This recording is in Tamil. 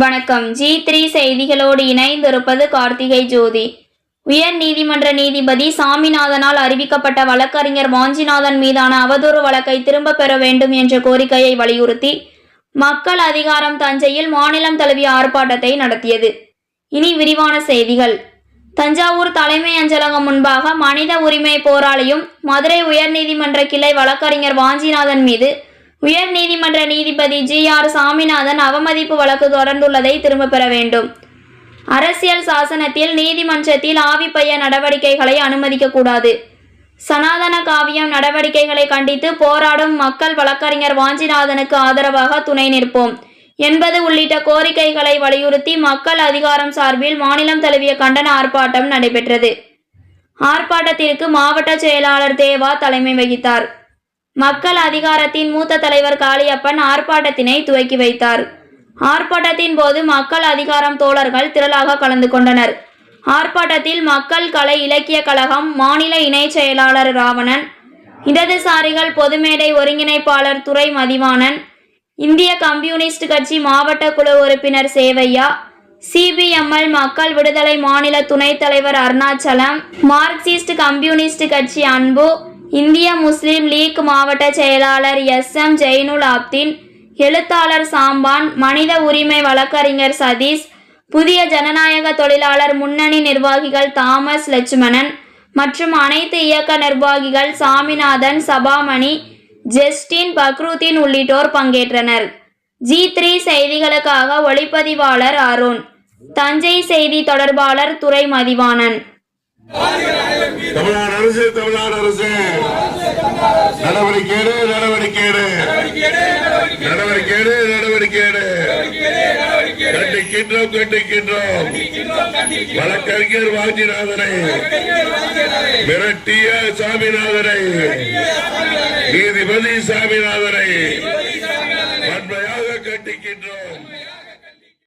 வணக்கம். ஜி த்ரீ செய்திகளோடு இணைந்திருப்பது கார்த்திகை ஜோதி. உயர் நீதிமன்ற நீதிபதி சாமிநாதனால் அறிவிக்கப்பட்ட வழக்கறிஞர் வாஞ்சிநாதன் மீதான அவதூறு வழக்கை திரும்பப் பெற வேண்டும் என்ற கோரிக்கையை வலியுறுத்தி மக்கள் அதிகாரம் தஞ்சையில் மாநிலம் தழுவிய ஆர்ப்பாட்டத்தை நடத்தியது. இனி விரிவான செய்திகள். தஞ்சாவூர் தலைமை அஞ்சலகம் முன்பாக மனித உரிமை போராளியும் மதுரை உயர்நீதிமன்ற கிளை வழக்கறிஞர் வாஞ்சிநாதன் மீது உயர் நீதிமன்ற நீதிபதி ஜி ஆர் சாமிநாதன் அவமதிப்பு வழக்கு தொடர்ந்துள்ளதை திரும்பப் பெற வேண்டும். அரசியல் சாசனத்தில் நீதிமன்றத்தில் ஆவிப்பைய நடவடிக்கைகளை அனுமதிக்கக்கூடாது சனாதன காவியம் நடவடிக்கைகளை கண்டித்து போராடும் மக்கள் வழக்கறிஞர் வாஞ்சிநாதனுக்கு ஆதரவாக துணை நிற்போம். என்பது உள்ளிட்ட கோரிக்கைகளை வலியுறுத்தி மக்கள் அதிகாரம் சார்பில் மாநிலம் தழுவிய கண்டன ஆர்ப்பாட்டம் நடைபெற்றது. ஆர்ப்பாட்டத்திற்கு மாவட்ட செயலாளர் தேவா தலைமை வகித்தார். மக்கள் அதிகாரத்தின் மூத்த தலைவர் காளியப்பன் ஆர்ப்பாட்டத்தினை துவக்கி வைத்தார். ஆர்ப்பாட்டத்தின் போது மக்கள் அதிகாரம் தோழர்கள் திரளாக கலந்து கொண்டனர். ஆர்ப்பாட்டத்தில் மக்கள் கலை இலக்கிய கழகம் மாநில இணைச் செயலாளர் ராவணன் இடதுசாரிகள் பொதுமேடை ஒருங்கிணைப்பாளர் துறை மதிவாணன் இந்திய கம்யூனிஸ்ட் கட்சி மாவட்ட குழு உறுப்பினர் சேவையா சிபிஎம்எல் மக்கள் விடுதலை மாநில துணைத் தலைவர் அருணாச்சலம் மார்க்சிஸ்ட் கம்யூனிஸ்ட் கட்சி அன்பு இந்திய முஸ்லிம் லீக் மாவட்ட செயலாளர் எஸ். எம். ஜெயினுல் ஆப்தீன் எழுத்தாளர் சாம்பான் மனித உரிமை வழக்கறிஞர் சதீஷ் புதிய ஜனநாயக தொழிலாளர் முன்னணி நிர்வாகிகள் தாமஸ் லட்சுமணன் மற்றும் அனைத்து இயக்க நிர்வாகிகள் சாமிநாதன் சபாமணி ஜெஸ்டின் பக்ருதீன் உள்ளிட்டோர் பங்கேற்றனர். ஜி த்ரீ செய்திகளுக்காக ஒளிப்பதிவாளர் அருண். தஞ்சை செய்தி தொடர்பாளர் துறை மதிவாணன் தமிழ்நாடு அரசு தமிழ்நாடு அரசு. நடவடிக்கை நடவடிக்கை நடவடிக்கை நடவடிக்கை கண்டிக்கின்றோம் கண்டிக்கின்றோம். வழக்கறிஞர் வாஞ்சிநாதனை. மிரட்டிய சாமிநாதனை. நீதிபதி சாமிநாதனை. வன்மையாக கண்டிக்கின்றோம்.